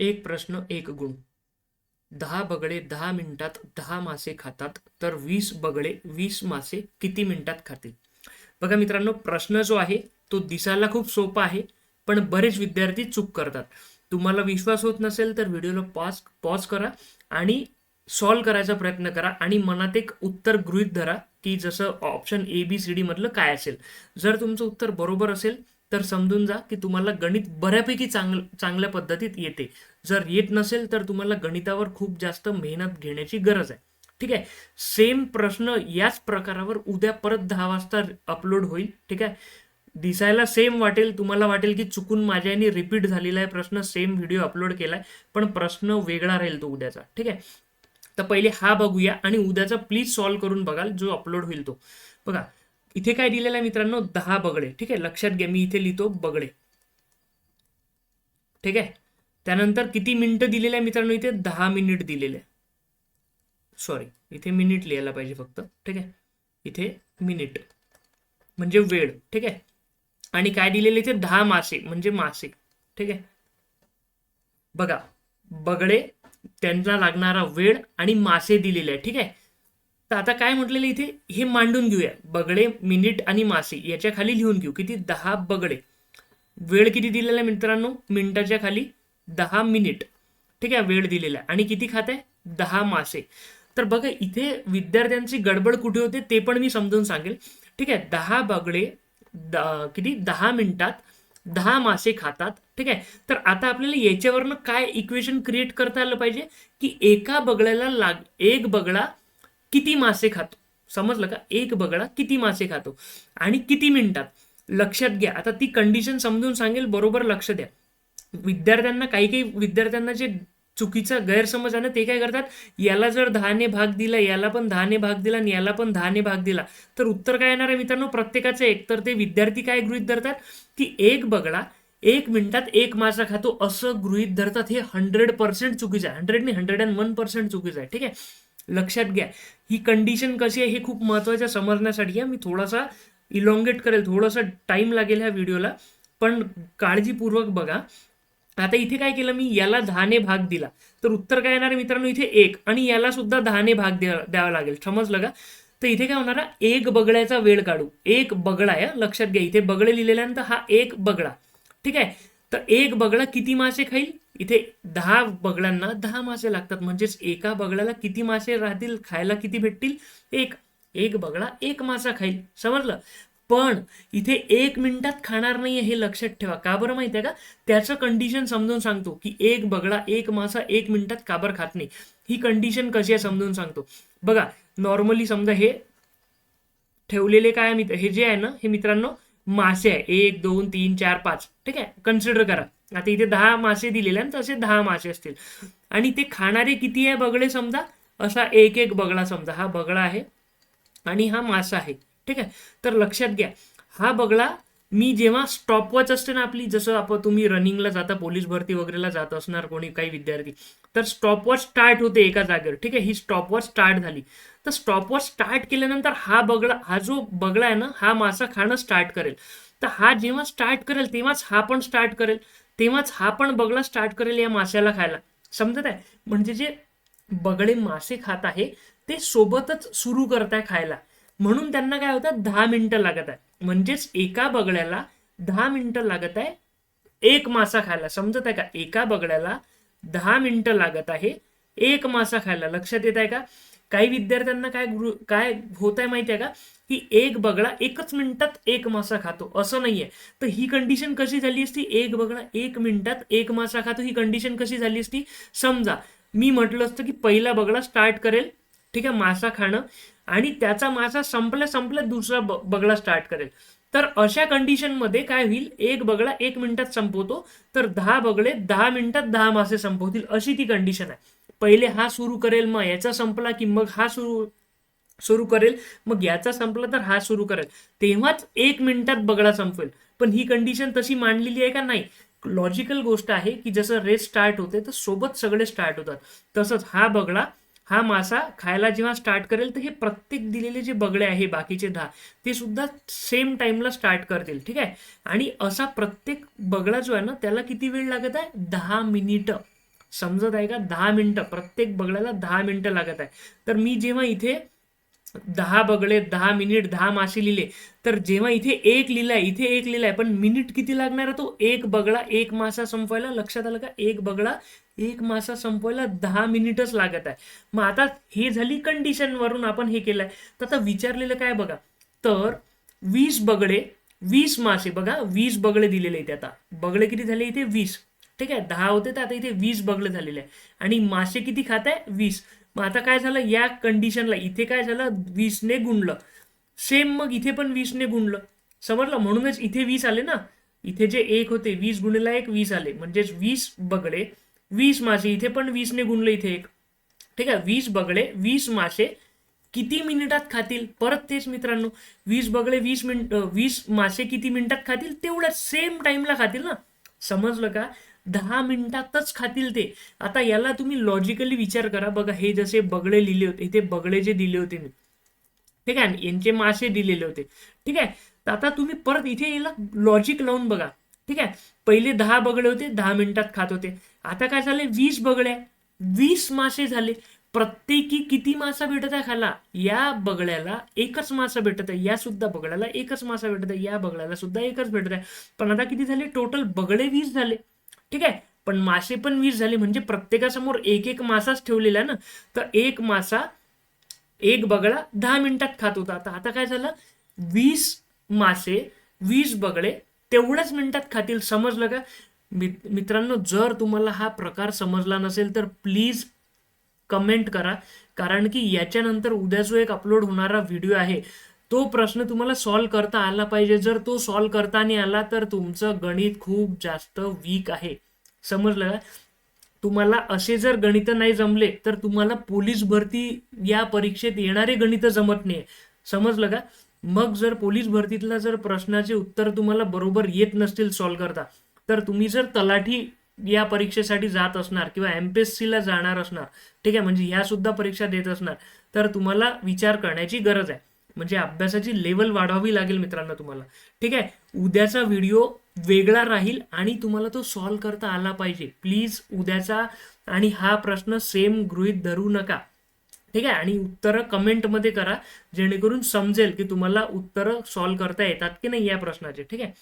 एक प्रश्न एक गुण. दहा बगळे दहा मिनिटात दहा मासे खातात तर वीस बगळे वीस मासे किती मिनिटात खातील? बघा मित्रांनो प्रश्न जो आहे तो दिसायला खूप सोपा आहे पण बरेच विद्यार्थी चूक करतात. तुम्हाला विश्वास होत नसेल तर व्हिडिओला पॉज पॉज करा आणि सॉल्व करायचा प्रयत्न करा आणि मनात एक उत्तर गृहीत धरा की जसं option A B C D मधलं काय असेल. जर तुमचं उत्तर बरोबर असेल तर समजून जा की तुम्हाला गणित बऱ्यापैकी चांगलं चांगल्या पद्धतीत येते. जर येत नसेल तर तुम्हाला गणितावर खूप जास्त मेहनत घेण्याची गरज आहे. ठीक आहे? सेम प्रश्न याच प्रकारावर उद्या परत दहा वाजता अपलोड होईल. ठीक आहे? दिसायला सेम वाटेल तुम्हाला वाटेल की चुकून माझ्याने रिपीट झालेला आहे प्रश्न सेम व्हिडिओ अपलोड केला आहे पण प्रश्न वेगळा राहील तो उद्याचा. ठीक आहे? तर पहिले हा बघूया आणि उद्याचा प्लीज सॉल्व करून बघाल जो अपलोड होईल तो. बघा इथे काय दिलेलं आहे मित्रांनो? दहा बगडे. ठीक आहे? लक्षात घ्या मी इथे लिहितो बगडे. ठीक आहे? त्यानंतर किती मिनिटं दिलेले आहे मित्रांनो इथे? दहा मिनिट दिलेले सॉरी इथे मिनिट लिहायला पाहिजे फक्त. ठीक आहे? इथे मिनिट म्हणजे वेळ. ठीक आहे? आणि काय दिलेले इथे? दहा मासे. म्हणजे मासे. ठीक आहे? बघा. बगडे त्यांना लागणारा वेळ आणि मासे दिलेले आहे. ठीक आहे? तर आता काय म्हटलेलं इथे? हे मांडून घेऊया. बगडे मिनिट आणि मासे याच्या खाली लिहून घेऊ. किती? दहा बगडे. वेळ किती दिलेला आहे मित्रांनो? मिनिटाच्या खाली दहा मिनिट. ठीक आहे? वेळ दिलेला आहे. आणि किती खात? आहे दहा मासे. तर बघा इथे विद्यार्थ्यांची गडबड कुठे होते ते पण मी समजून सांगेल. ठीक आहे? दहा बगडे द- किती? दहा मिनिटात दहा मासे खातात. ठीक आहे? तर आता आपल्याला याच्यावरनं काय इक्वेशन क्रिएट करता आलं पाहिजे? की एका बगड्याला लाग एक बगडा किती मासे खातो? समजलं का? एक बगडा किती मासे खातो? आणि किती मिनिटात? लक्षात घ्या. आता ती कंडिशन समजून सांगेल बरोबर लक्ष द्या. विद्यार्थ्यांना काही काही विद्यार्थ्यांना जे चुकीचा गैरसमज आहे ना ते काय करतात? याला जर दहाने भाग दिला याला पण दहाने भाग दिला आणि याला पण दहाने भाग दिला तर उत्तर काय येणार आहे मित्रांनो? प्रत्येकाचं एक. तर ते विद्यार्थी काय गृहित धरतात? की एक बगडा एक मिनिटात एक मासा खातो असं गृहित धरतात हे हंड्रेड पर्सेंट चुकीचं आहे. हंड्रेड आणि हंड्रेड अँड वन पर्सेंट चुकीचं आहे. ठीक आहे? लक्षात घ्या. ही कंडिशन कशी आहे हे खूप महत्वाचं समजण्यासाठी आहे. मी थोडासा इलॉंगेट करेल थोडासा टाइम लागेल ह्या व्हिडिओला पण काळजीपूर्वक बघा. आता इथे काय केलं मी याला दहाने भाग दिला. तर उत्तर काय येणार आहे मित्रांनो इथे एक. आणि याला सुद्धा दहाने भाग द्या द्यावा लागेल. समजलं का? तर इथे काय होणार एक बगड्याचा वेळ काढू. एक बगडा आहे लक्षात घ्या. इथे बगडे लिहिलेल्यानंतर हा एक बगडा ठीक आहे? तर एक बगडा किती मासे खाईल? इथे दहा बगड्यांना दहा मासे लागतात. म्हणजेच एका बगड्याला किती मासे राहतील खायला किती भेटतील? एक. एक बगडा एक मासा खाईल. समजलं? पण इथे एक मिनिटात खाणार नाहीये हे लक्षात ठेवा. का बरं माहिती आहे का? त्याचं कंडिशन समजून सांगतो की एक बगडा एक मासा एक मिनिटात का बरं खात नाही? ही कंडिशन कशी आहे समजून सांगतो. बघा नॉर्मली समजा हे ठेवलेले काय मित्र हे जे आहे ना हे मित्रांनो मासे आहे. एक दोन तीन चार पाच. ठीक आहे? कन्सिडर करा. आता इथे दहा मासे दिलेले आहेत तसे दहा मासे असतील. आणि ते खाणारे किती आहे बगळे समजा? असा एक एक बगळा समजा. हा बगळा आहे आणि हा मासा आहे. ठीक आहे? तर लक्षात घ्या. हा बगळा मी जेव्हा स्टॉपवॉच असते ना आपली जसं आपण तुम्ही रनिंगला जाता पोलीस भरती वगैरेला जात असणार कोणी काही विद्यार्थी तर स्टॉपवॉच स्टार्ट होते एका जागेवर. ठीक आहे? ही स्टॉपवॉच स्टार्ट झाली. तर स्टॉपवॉच स्टार्ट केल्यानंतर हा बगळा हा जो बगळा आहे ना हा मासा खाणं स्टार्ट करेल. तर हा जेव्हा स्टार्ट करेल तेव्हाच हा पण स्टार्ट करेल. तेव्हाच हा पण बगळा स्टार्ट करेल या माशाला खायला. समजत आहे? म्हणजे जे बगळे मासे खात आहे ते सोबतच सुरू आहे खायला. म्हणून त्यांना काय होतं? दहा मिनिटं लागत आहे. म्हणजेच एका बगड्याला दहा मिनिटं लागत आहे एक मासा खायला. समजत आहे का? एका बगड्याला दहा मिनिटं लागत आहे एक मासा खायला. लक्षात येत आहे का? काही विद्यार्थ्यांना काय गुरु काय होत आहे माहिती आहे का? की एक बगडा एकच मिनिटात एक मासा खातो. असं नाहीये. तर ही कंडिशन कशी झाली असती? एक बगडा एक मिनिटात एक मासा खातो. ही कंडिशन कशी झाली असती? समजा मी म्हटलं असतं की पहिला बगडा स्टार्ट करेल ठीक आहे मासा खाणं आणि त्याचा मासा संपल्या संपल्या दुसरा ब- बगडा स्टार्ट करेल. तर अशा कंडिशनमध्ये काय होईल? एक बगडा एक मिनिटात संपवतो तर दहा बगडे दहा मिनिटात दहा मासे संपवतील. अशी ती कंडिशन आहे. पहिले हा सुरू करेल मग याचा संपला की मग हा सुरू सुरू करेल मग याचा संपला तर हा सुरू करेल. तेव्हाच एक मिनिटात बगडा संपवेल पण ही कंडिशन तशी मांडलेली आहे का? नाही. लॉजिकल गोष्ट आहे की जसं रेस स्टार्ट होते तर सोबत सगळे स्टार्ट होतात. तसंच हा बगडा हा मासा खायला जेव्हा स्टार्ट करेल तर हे प्रत्येक दिलेले जे बगडे आहे बाकीचे दहा ते सुद्धा सेम टाईमला स्टार्ट करतील. ठीक आहे? आणि असा प्रत्येक बगडा जो आहे ना त्याला किती वेळ लागत आहे? दहा मिनिटं. समजत आहे का? दहा मिनिटं. प्रत्येक बगड्याला दहा मिनिटं लागत आहे. तर मी जेव्हा इथे दहा बगळे दहा मिनिट दहा मासे लिहिले तर जेव्हा इथे एक लिहिलाय इथे एक लिहिलाय पण मिनिट किती लागणार आहे तो? एक बगळा एक मासा संपवायला लक्षात आलं का? एक बगळा एक मासा संपवायला दहा मिनिटच लागत आहे. मग आता हे झाली कंडिशन वरून आपण हे केलंय. तर आता विचारलेलं काय बघा? तर वीस बगळे वीस मासे बघा वीस बगळे दिलेले इथे आता. बगळे किती झाले इथे? वीस. ठीक आहे दहा होते तर आता इथे वीस बगलं झालेले आहे आणि मासे किती खात आहे वीस. मग आता काय झालं? या कंडिशनला इथे काय झालं? वीसने गुणलं. सेम मग इथे पण वीसने गुणलं. समजलं? म्हणूनच इथे वीस आले ना. इथे जे एक होते वीस गुणिला एक वीस आले. म्हणजेच वीस बगडे वीस मासे. इथे पण वीसने गुणलं इथे एक. ठीक आहे? वीस बगडे वीस मासे किती मिनिटात खातील? परत तेच मित्रांनो. वीस बगळे वीस मिनिट वीस मासे किती मिनिटात खातील? तेवढ्या सेम टाईमला खातील ना. समजलं का? दहा मिनिटातच खातील ते. आता याला तुम्ही लॉजिकली विचार करा. बघा हे जसे बगळे लिहिले होते इथे बगळे जे दिले होते मी. ठीक आहे? यांचे मासे दिलेले होते. ठीक आहे? तर आता तुम्ही परत इथे याला लॉजिक लावून बघा. ठीक आहे? पहिले दहा बगळे होते दहा मिनिटात खात होते. आता काय झाले? वीस बगळे. वीस मासे झाले. प्रत्येकी किती मासा भेटत आहे खाला? या बगळ्याला एकच मासा भेटत आहे. या सुद्धा बगळ्याला एकच मासा भेटत आहे. या बगळ्याला सुद्धा एकच भेटत आहे. पण आता किती झाले? टोटल बगळे वीस झाले. ठीक आहे? पण मासे पण वीस झाले म्हणजे प्रत्येकासमोर एक एक मासाच ठेवलेला ना? तर एक मासा एक बगळा दहा मिनिटात खात होता. आता आता काय झालं? वीस मासे वीस बगळे तेवढ्याच मिनिटात खातील. समजलं का? मित्रांनो जर तुम्हाला हा प्रकार समजला नसेल तर प्लीज कमेंट करा. कारण की याच्यानंतर उद्या जो एक अपलोड होणारा व्हिडिओ आहे. तो प्रश्न तुम्हाला सॉल्व करता आला पाहिजे. जर तो सॉल्व करता नाही आला तर तुमचं गणित खूप जास्त वीक आहे. समजलं का? तुम्हाला असे जर गणित नाही जमले तर तुम्हाला पोलीस भरती या परीक्षेत येणारे गणित जमत नाही. समजलं का? मग जर पोलीस भरतीतला जर प्रश्नाचे उत्तर तुम्हाला बरोबर येत नसतील सॉल्व करता तर तुम्ही जर तलाठी या परीक्षेसाठी जात असणार किंवा एमपीएससी ला जाणार असणार ठीक आहे? म्हणजे ह्या सुद्धा परीक्षा देत असणार तर तुम्हाला विचार करण्याची गरज आहे. म्हणजे अभ्यासाची लेवल वाढवावी लागेल मित्रांनो तुम्हाला. ठीक आहे? उद्याचा व्हिडिओ वेगळा राहील आणि तुम्हाला तो सॉल्व करता आला पाहिजे. प्लीज उद्याचा आणि हा प्रश्न सेम गृहीत धरू नका. ठीक आहे? आणि उत्तरं कमेंटमध्ये करा जेणेकरून समजेल की तुम्हाला उत्तरं सॉल्व करता येतात की नाही या प्रश्नाचे. ठीक आहे?